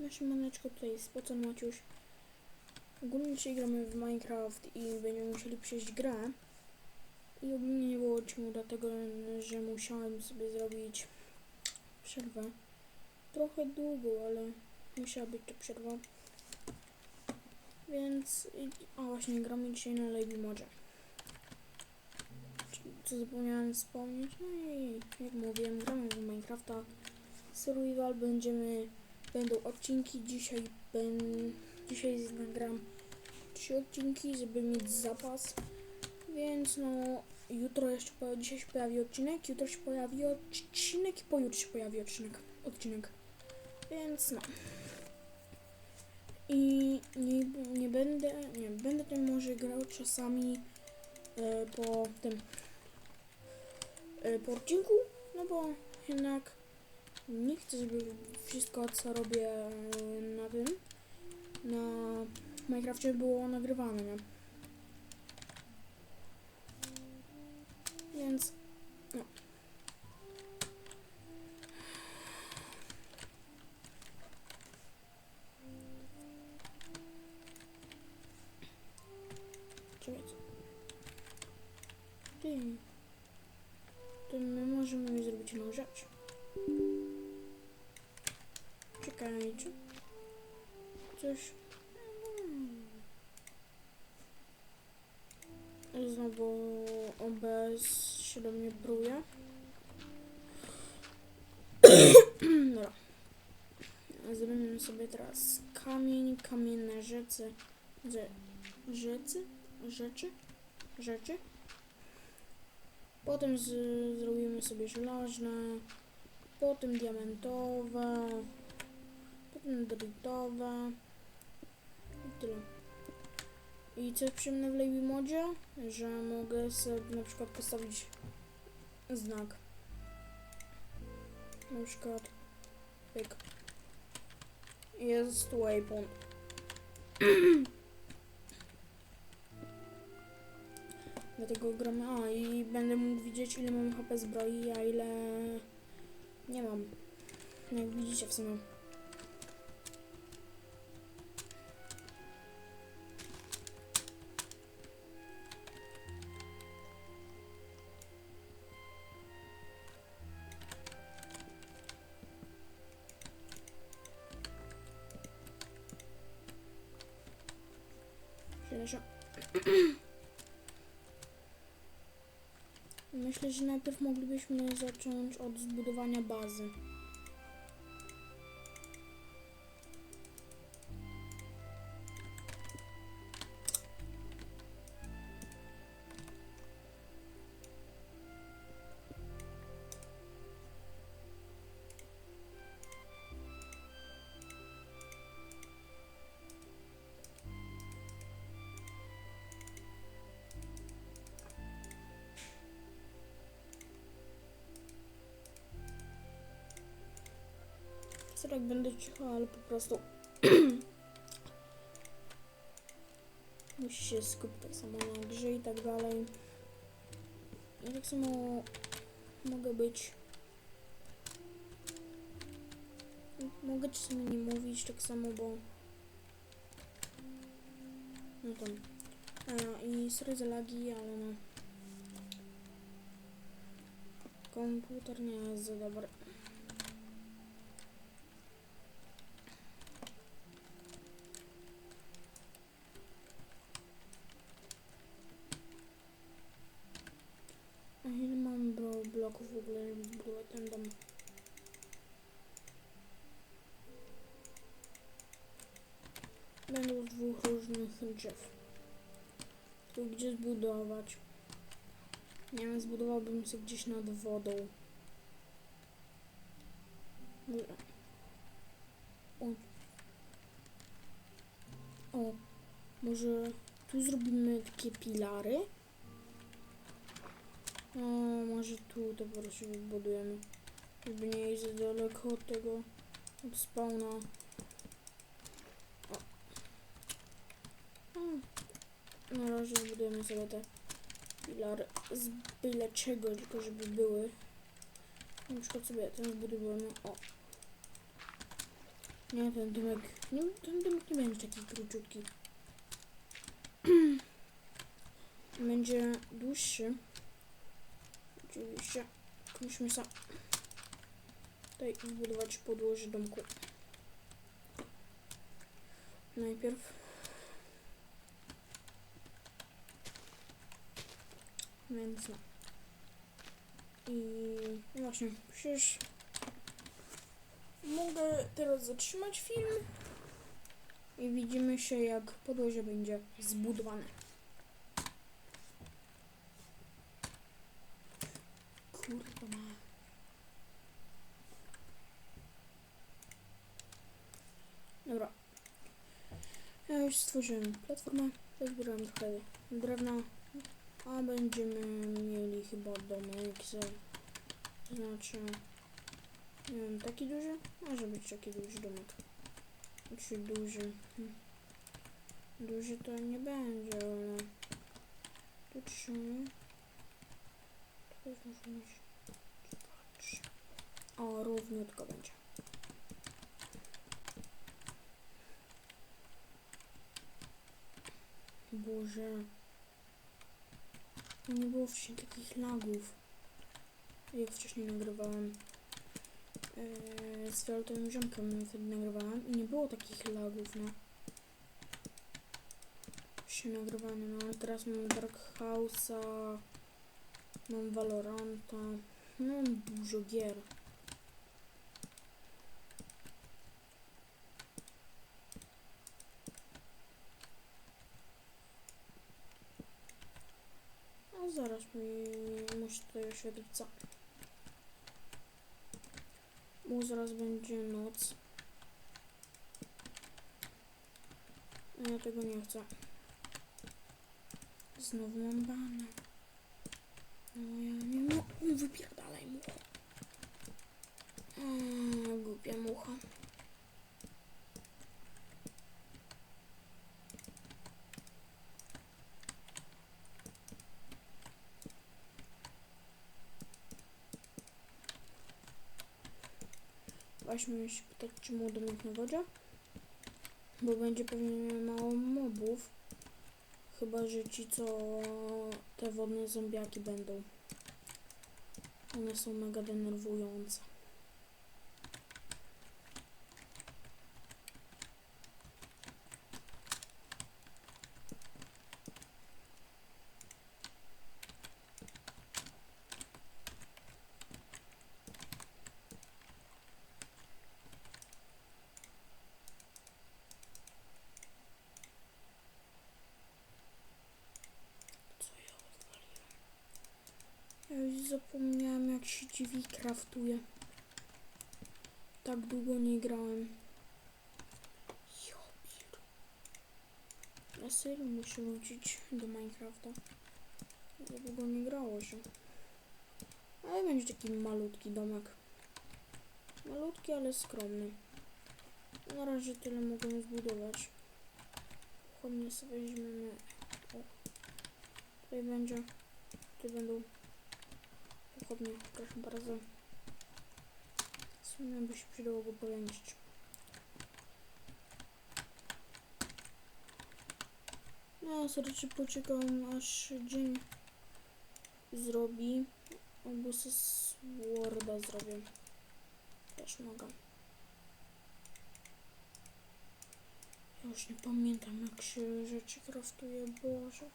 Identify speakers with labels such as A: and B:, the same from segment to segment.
A: Nasze maneczko tutaj spocony Maciuś. Ogólnie dzisiaj gramy w Minecraft i będziemy musieli przejść grę. I ogólnie nie było czemu, dlatego że musiałem sobie zrobić przerwę. Trochę długą, ale musiała być to przerwa. Więc, a właśnie gramy dzisiaj na Lady Modzie. Co zapomniałem wspomnieć, no i jak mówiłem, gramy w Minecrafta Survival, będziemy, będą odcinki, dzisiaj ben, dzisiaj nagram trzy odcinki, żeby mieć zapas, więc no jutro jeszcze, dzisiaj się pojawi odcinek, jutro się pojawi odcinek i pojutrze się pojawi odcinek, odcinek, więc no. I nie, nie będę, nie, będę tym może grał czasami e, po tym, e, po odcinku, no bo jednak nie chcę, żeby wszystko co robię e, na tym, na Minecrafcie było nagrywane, nie? Więc, Rzeczy? Rzeczy? Potem z, zrobimy sobie żelazne. Potem diamentowe. Potem dritowe. I tyle. I co jest przyjemne w Lady Modzie? Że mogę sobie na przykład postawić znak. Na przykład pyk. Jest waypoint. Dlatego gramy. A i będę mógł widzieć ile mam HP zbroi, a ile nie mam. Jak widzicie w sumie. Przepraszam. Myślę, że najpierw moglibyśmy zacząć od zbudowania bazy. Teraz jak będę cicho, ale po prostu musi się skupić tak samo na grze i tak dalej. I tak samo mogę być mogę czasami nie mówić tak samo, bo no tam a, i sorry za lagi, ale no komputer nie jest za dobry. A ile mam bro bloków w ogóle, żeby zbudować ten dom? Będą dwóch różnych drzew. Tu gdzie zbudować? Nie wiem, zbudowałbym sobie gdzieś nad wodą. Dobra. O. O. Może tu zrobimy takie pilary? Może tu to po prostu wybudujemy. Żeby nie iść za daleko od tego, od spawna. O. Na razie zbudujemy sobie te filary z byle czego, tylko żeby były. Na przykład sobie ten zbudujemy. O. Nie, ten domek, nie, ten domek nie będzie taki króciutki. będzie dłuższy. Oczywiście musimy sam tutaj zbudować podłoże domku. Najpierw Więc no. I właśnie, przecież mogę teraz zatrzymać film i widzimy się jak podłoże będzie zbudowane. Kurwa ma. Dobra. Ja już stworzyłem platformę, zbierałem trochę drewna, a będziemy mieli chyba domek, to znaczy, nie wiem, taki duży? Może być taki duży domek. Czy duży? Hmm. Duży to nie będzie, ale tu trzy. Tu też trzy. O, równiutko będzie. Boże. Nie było wcześniej takich lagów. Jak wcześniej nagrywałem yy, z fioletowym ziomkiem wtedy nagrywałem i nie było takich lagów, no. Się nagrywane, no ale teraz mam Dark House'a, mam Valoranta, no mam dużo gier. Muszę tutaj oświetlić co. Bo zaraz będzie noc. Ja tego nie chcę. Znowu mam bana. No ja nie mo... Wypierdalaj mucho. Głupia mucha. Weźmy się pytać, czy mu domek na wodzie. Bo będzie pewnie mało mobów. Chyba, że ci, co te wodne zombiaki będą. One są mega denerwujące. Co ja odwaliłem? Ja już zapomniałem jak się kraftuje. Tak długo nie grałem. Ja serio muszę wrócić do Minecrafta. Za długo nie grało się. Ale będzie taki malutki domek. Malutki, ale skromny. Na razie tyle mogę zbudować. Chłodnie sobie weźmiemy o, Tutaj będzie. Tutaj będą pochodnie, proszę bardzo. Sumie by się przydało go. No, serdecznie poczekam aż dzień zrobi. Albo se Worda zrobię. Też mogę. Ja już nie pamiętam jak się rzeczy kraftuje, Boże.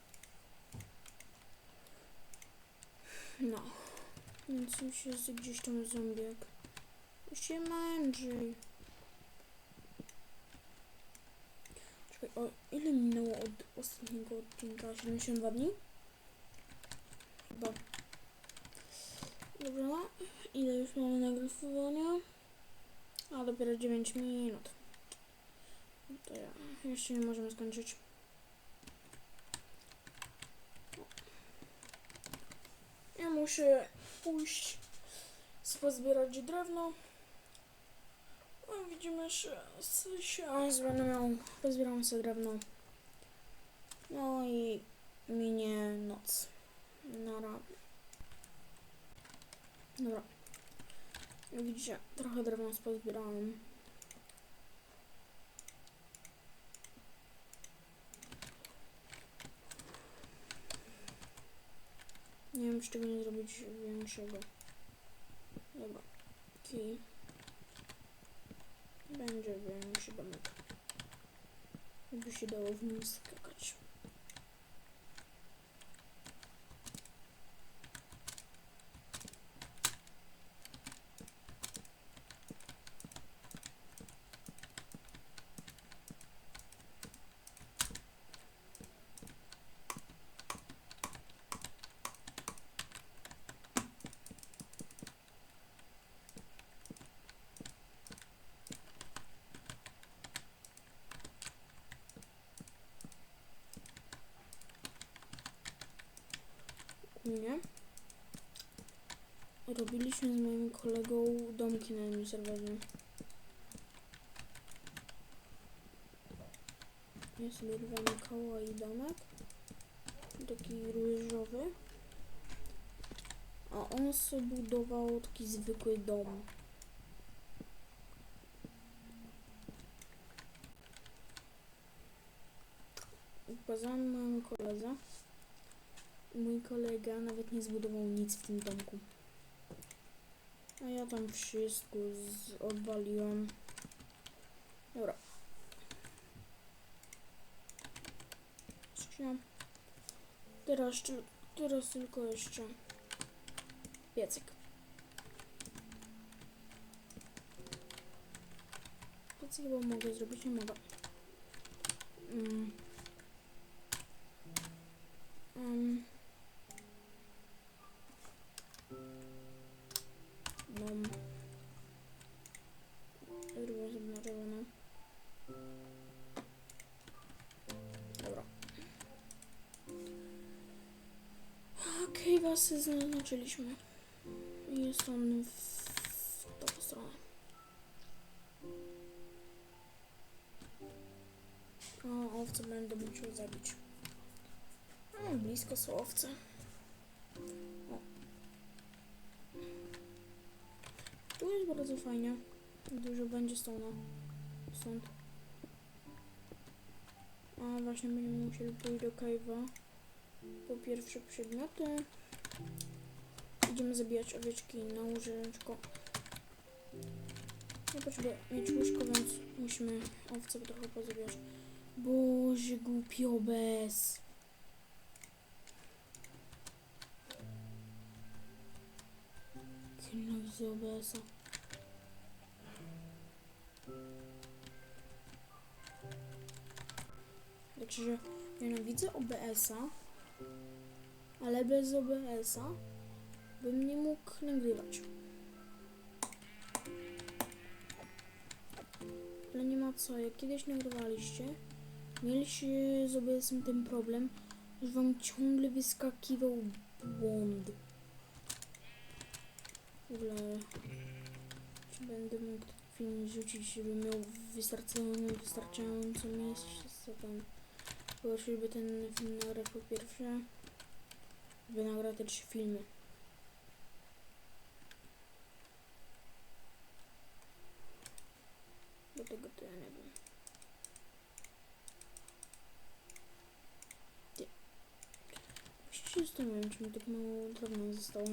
A: No. Więc już jest gdzieś tam zombiak. Się męczy. Czekaj, o ile minęło od ostatniego odcinka? 72 dni? Chyba. Dobra, ile już mamy nagrywania? A dopiero 9 minut. No To ja jeszcze nie możemy skończyć. Ja muszę pójść pozbierać drewno. Widzimy, że się zwaną, pozbieram sobie drewno. No i minie noc. Na razie. Dobra. No widzicie, trochę drewna pozbierałem. Nie wiem, czy tego nie zrobić większego. Dobra. Okay. Będzie większy domek. Jakby się dało w nim skakać. Nie. Robiliśmy z moim kolegą domki na jednym serwerze. Ja sobie rwamy koło i domek. Taki różowy. A on sobie budował taki zwykły dom. Pokazałem mojemu koledze. Mój kolega nawet nie zbudował nic w tym domku. A ja tam wszystko odwaliłem. Dobra. Skrzynia. Teraz, teraz tylko jeszcze piecyk. Piecyk chyba mogę zrobić, nie mogę. Um. Mam. Na czerwono. Dobra. Okej, okay, was zaznaczyliśmy. Jest on w, w tą stronę. O, owce będę musiał zabić. No, blisko są owce. Tu jest bardzo fajnie. Dużo będzie stąd. Stąd. A właśnie będziemy musieli pójść do cave'a. Po pierwsze przedmioty. Idziemy zabijać owieczki na łóżeczko. Ja potrzebuję mieć łóżko, więc musimy owce trochę pozabijać. Boże, głupi obez. Nienawidzę OBS-a. Znaczy, że nienawidzę OBS-a, ale bez OBS-a bym nie mógł nagrywać. Ale nie ma co, jak kiedyś nagrywaliście, mieliście z OBS-em ten problem, że wam ciągle wyskakiwał błąd. W ogóle, czy będę mógł film rzucić, żeby miał wystarczająco, miejsca tam. Poprosił, by ten film nagrać po pierwsze, by nagrać te trzy filmy. Do tego to ja nie wiem. Nie. Właściwie się zastanawiam, czy mi tak mało drewna zostało.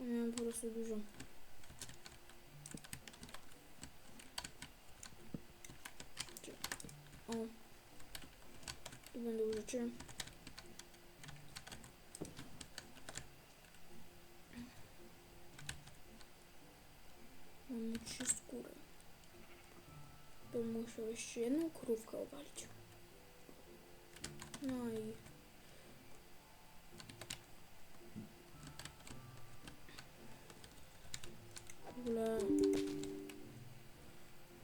A: A Miałem po prostu dużo. Czy- O. Tu będą rzeczy. Mamy trzy skóry. Bym musiał jeszcze jedną krówkę obalić. No i w ogóle...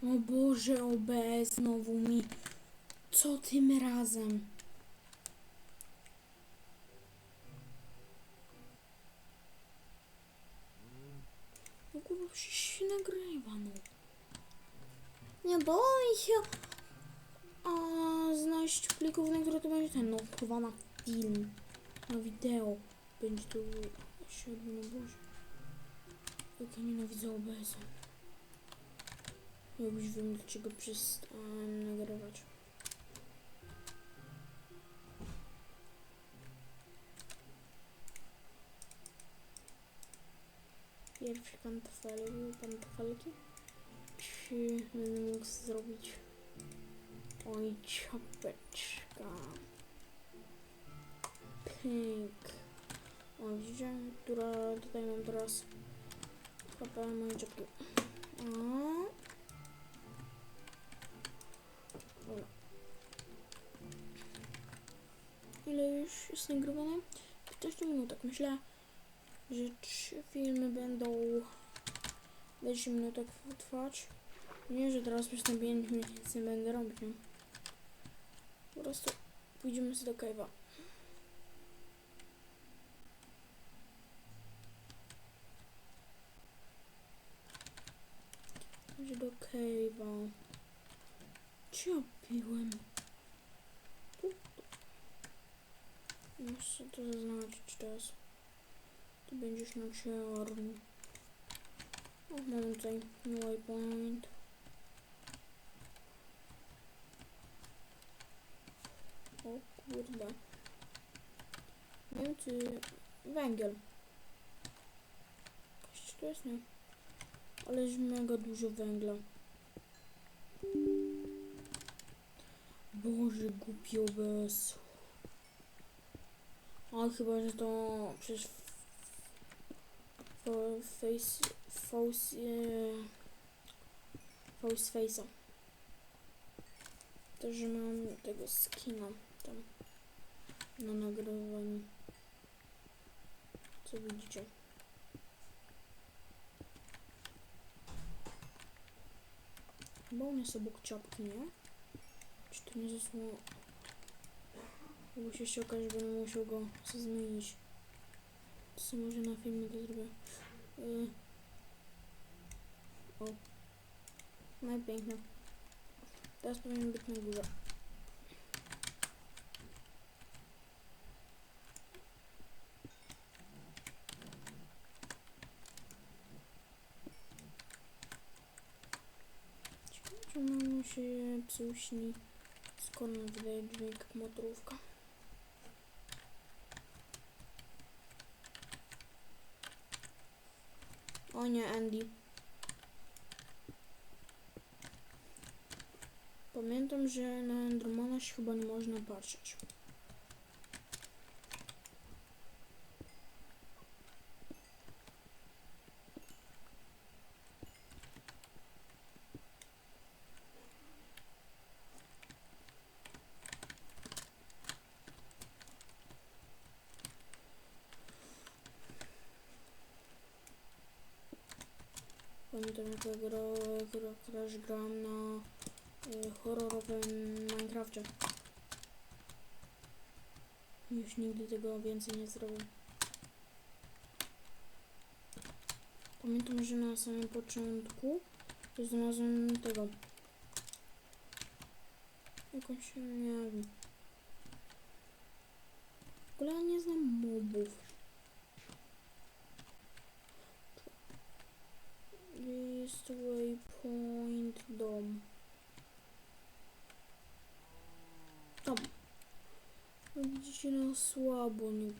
A: O Boże, OBS znowu. Co tym razem? No kurwa, przecież się nagrywa, no. Nie boi się... A znaleźć plików, na które to będzie ten, no kurwa, na film. Na wideo. Będzie to... Siedmiu, no Boże. Jak ja nienawidzę OBS-a. Ja już wiem, dlaczego przestałem nagrywać. Pierwsze pantofelki, pantofelki. Czy będę mógł zrobić oj czapeczka. Pyk. O widzicie, która tutaj mam teraz HP moje czapki. Dobra. Ile już jest nagrywane? 15 minut, tak myślę, że trzy filmy będą 20 minut trwać. Nie, że teraz przez te 5 minut nie będę robić, nie? Po prostu pójdziemy sobie do cave'a. Chodź do cave'a. Czy ja piłem? Muszę to zaznaczyć teraz. Będziesz na czarno. O, mam tutaj waypoint. O kurde. Nie wiem czy... Węgiel. Coś tu jest, nie? Ale jest mega dużo węgla. Boże, głupio bez. A chyba, że to przez fo- face, face, e, face face'a. To, że mam tego skina tam na nagrywaniu. Co widzicie? Chyba on jest obok czapki, nie? Czy to nie zasłona? Bo się okaże, że będę musiał go zmienić. Co może na filmie to zrobię. Yy. O. No i pięknie. Teraz powinien być na górze. Czemu się psuśni, skąd wydaje. O nie, Andy. Pamiętam, że na Endermana się chyba nie można patrzeć. Pamiętam jak ja gra, gra, gra, grałam na y, horrorowym Minecrafcie. Już nigdy tego więcej nie zrobię. Pamiętam, że na samym początku znalazłem tego. Jakąś, nie wiem. W ogóle nie znam mobów. Jest waypoint dom. Tam. No widzicie, no słabo nie,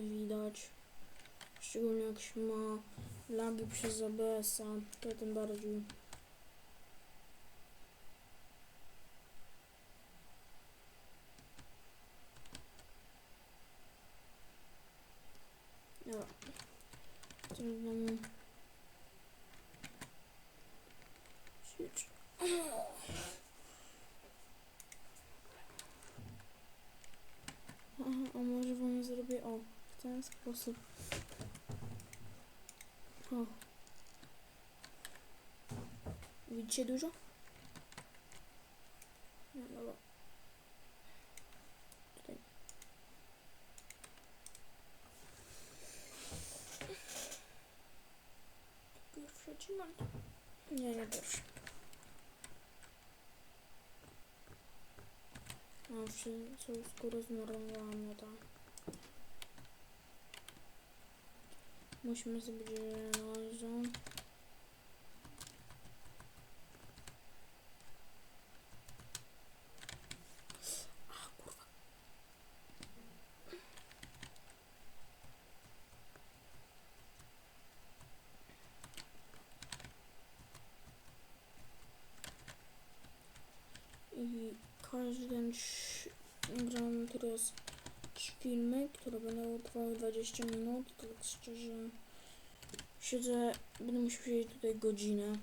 A: widać. Szczególnie jak się ma lagi przez ABS-a, to tym bardziej. Dobra. Co mamy? Ćwicz. Aha, a może wam zrobię o w ten sposób. O. Widzicie dużo? No dobra. Tutaj. Pierwszy odcinek? Nie, nie pierwszy. A, wszystko skórę Musimy zrobić żelazo. i każdy gram teraz trzy filmy, które będą trwały 20 minut. Tak szczerze siedzę, będę musiał siedzieć tutaj godzinę.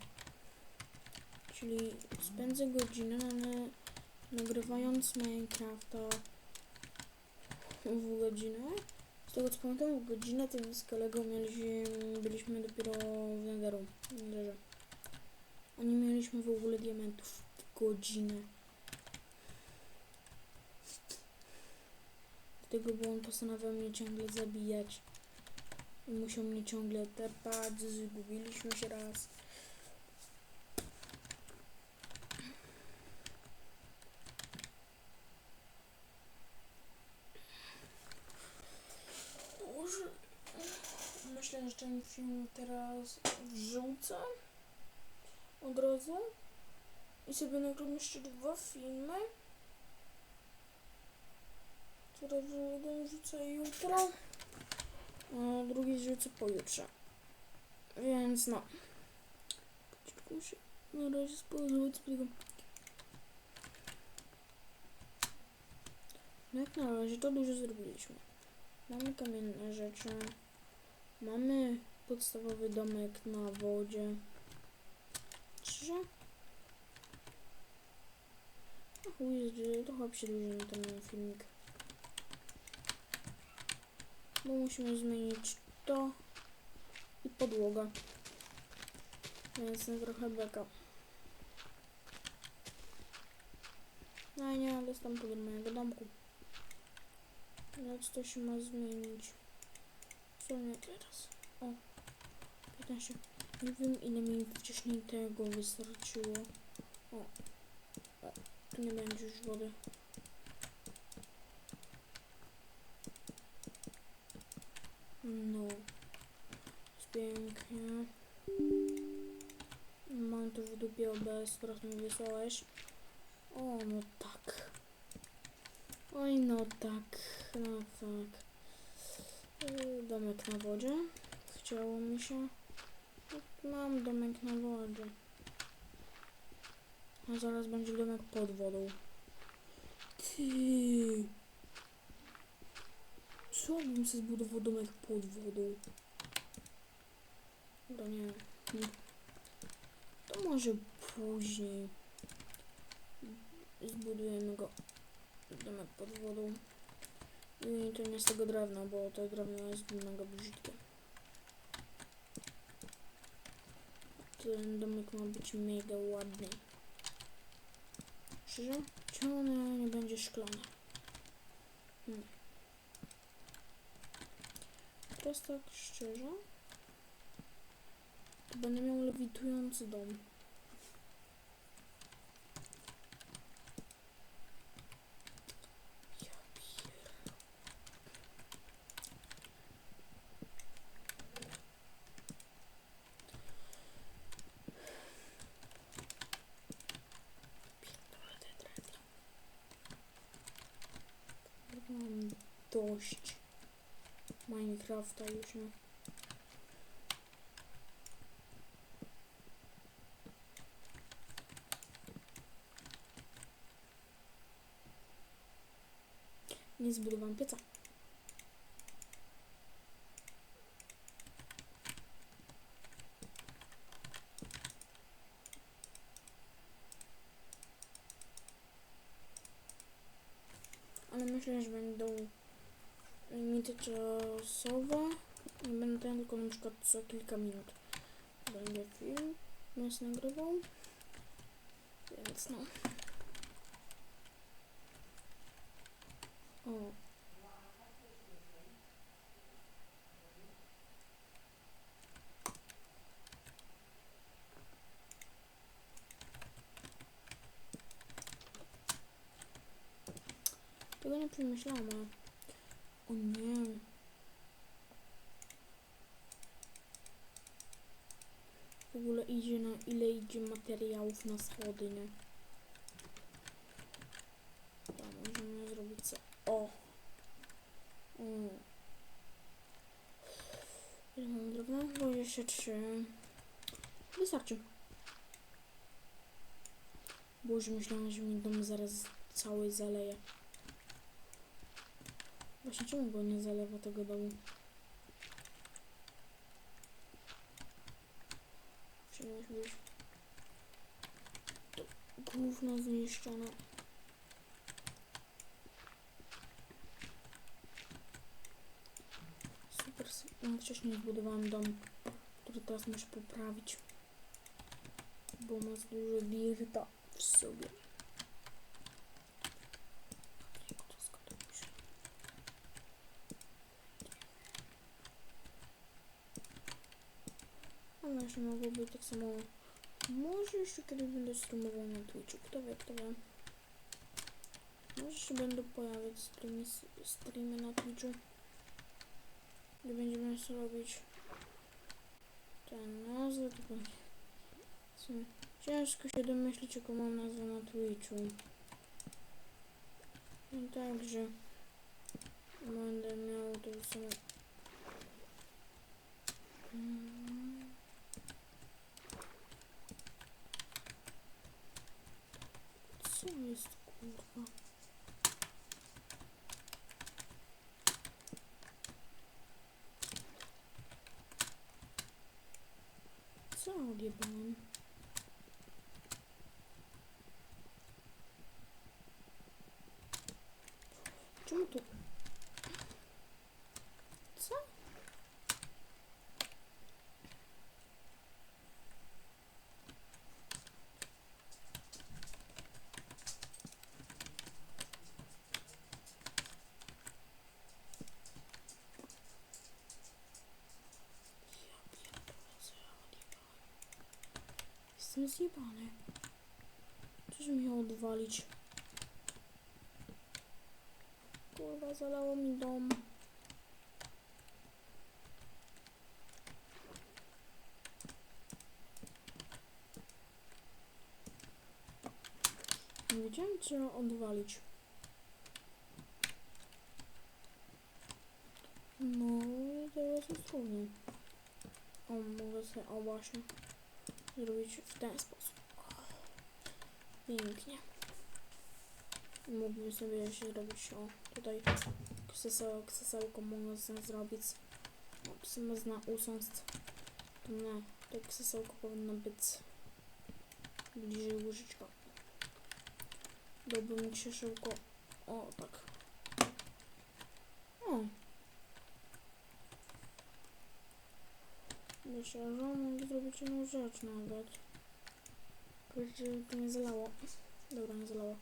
A: Czyli spędzę godzinę na, nagrywając Minecrafta w godzinę. Z tego co pamiętam, w godzinę tym z kolegą mieliśmy, byliśmy dopiero w Netheru. nie mieliśmy w ogóle diamentów w godzinę. Dlatego, bo on postanawiał mnie ciągle zabijać. I musiał mnie ciągle tepać, zgubiliśmy się raz. Myślę, że ten film teraz wrzucę od razu i sobie nagram jeszcze dwa filmy. Teraz jeden rzucę jutro, drugi rzucę pojutrze. Więc no. Ciutko muszę na razie spowodować tego. No jak na razie to dużo zrobiliśmy. Mamy kamienne rzeczy. Mamy podstawowy domek na wodzie. Trzy. A chuj, że to chyba przedłużymy ten filmik. Bo musimy zmienić to i podłogę. Więc trochę beka. No nie, ale jest tam pod mojego domku. Więc to się ma zmienić. Co nie teraz? O, 15. Nie wiem ile mi wcześniej tego wystarczyło. O tu nie będzie już wody. No, jest pięknie. Mam to w dupie OBS, teraz mi wysłałeś. O, no tak. Oj, no tak, no tak. Yy, Domek na wodzie. Chciało mi się. Mam domek na wodzie. A zaraz będzie domek pod wodą. Ty. Co bym sobie zbudował domek pod wodą? Dobra, nie. To może później. Zbudujemy go. Domek pod wodą. I to nie z tego drewna, bo to drewno jest mega brzydkie. Ten domek ma być mega ładny. Szczerze? Czemu nie będzie szklany? Hmm. Teraz tak szczerze, to będę miał lewitujący dom. Ja pier... Pierdolę te drewno. Mam dość Minecrafta już nie. Nie zbudowałam pieca. Ale myślę, że będą limity czasowe. Nie będę ten tylko na przykład co kilka minut. Będzie film, nas nagrywał. Więc no. O. Tego nie przemyślałam. O nie. W ogóle idzie na ile idzie materiałów na schody, nie? Dobra, możemy zrobić co? O! Mm. Ile mam drewna? 23. Wystarczy. Już myślałam, że mi dom zaraz cały zaleje. Właśnie czemu go nie zalewa tego domu? Musi być to gówno zniszczone. Super, s- no, wcześniej zbudowałem dom, który teraz muszę poprawić, bo ma za dużo dirta w sobie. Jak to zgodować? No jeszcze mogłoby tak samo. Może jeszcze kiedyś będę streamował na Twitchu. Kto wie, kto wie. Może się będą pojawiać streamy, streamy na Twitchu. Gdzie będziemy sobie robić ten nazwę, w sumie ciężko się domyślić jaką mam nazwę na Twitchu. I także będę miał to samo. Mm. Co jest kurwa? Co odjebałem? Czemu tu? Co? Ja pierdolę, co ja odjebałem? Jestem zjebany. Czyż mi ją odwalić? Kurwa, zalało mi dom. Nie wiedziałem, ją odwalić. No i teraz jest trudno. O, mogę sobie, o właśnie, zrobić w ten sposób. Pięknie. Mógłbym sobie jeszcze zrobić, o, tutaj krzeseł, krzesełko mogę zrobić. Sumie zna usiąść. To nie, to krzesełko powinno być bliżej łyżeczka. Dałbym krzesełko, o, tak. O. Myślę, że mogę zrobić jedną rzecz nawet. Żeby to nie zalało. Dobra, nie zalało.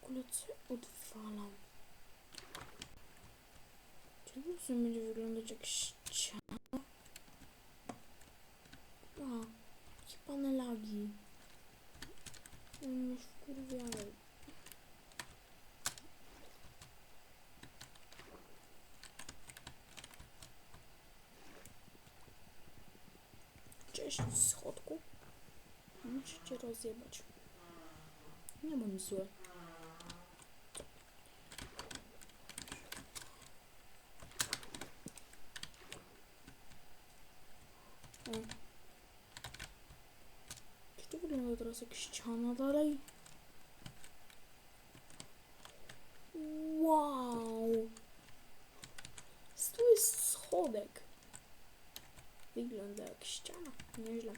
A: W ogóle co odwalam? Czy to w sumie będzie wyglądać jak ściana? A, jakie pane lagi. Już wkurwiają. Cześć, schodku. Musicie rozjebać. Nie mam złe. Teraz jak ściana dalej? Wow! Tu jest schodek. Wygląda jak ściana. Nieźle.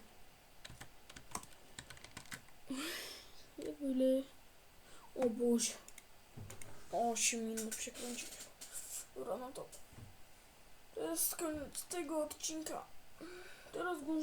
A: Ile? O Boże. 8 minut przekręciłem. Dobra, no to. To jest koniec tego odcinka. Teraz go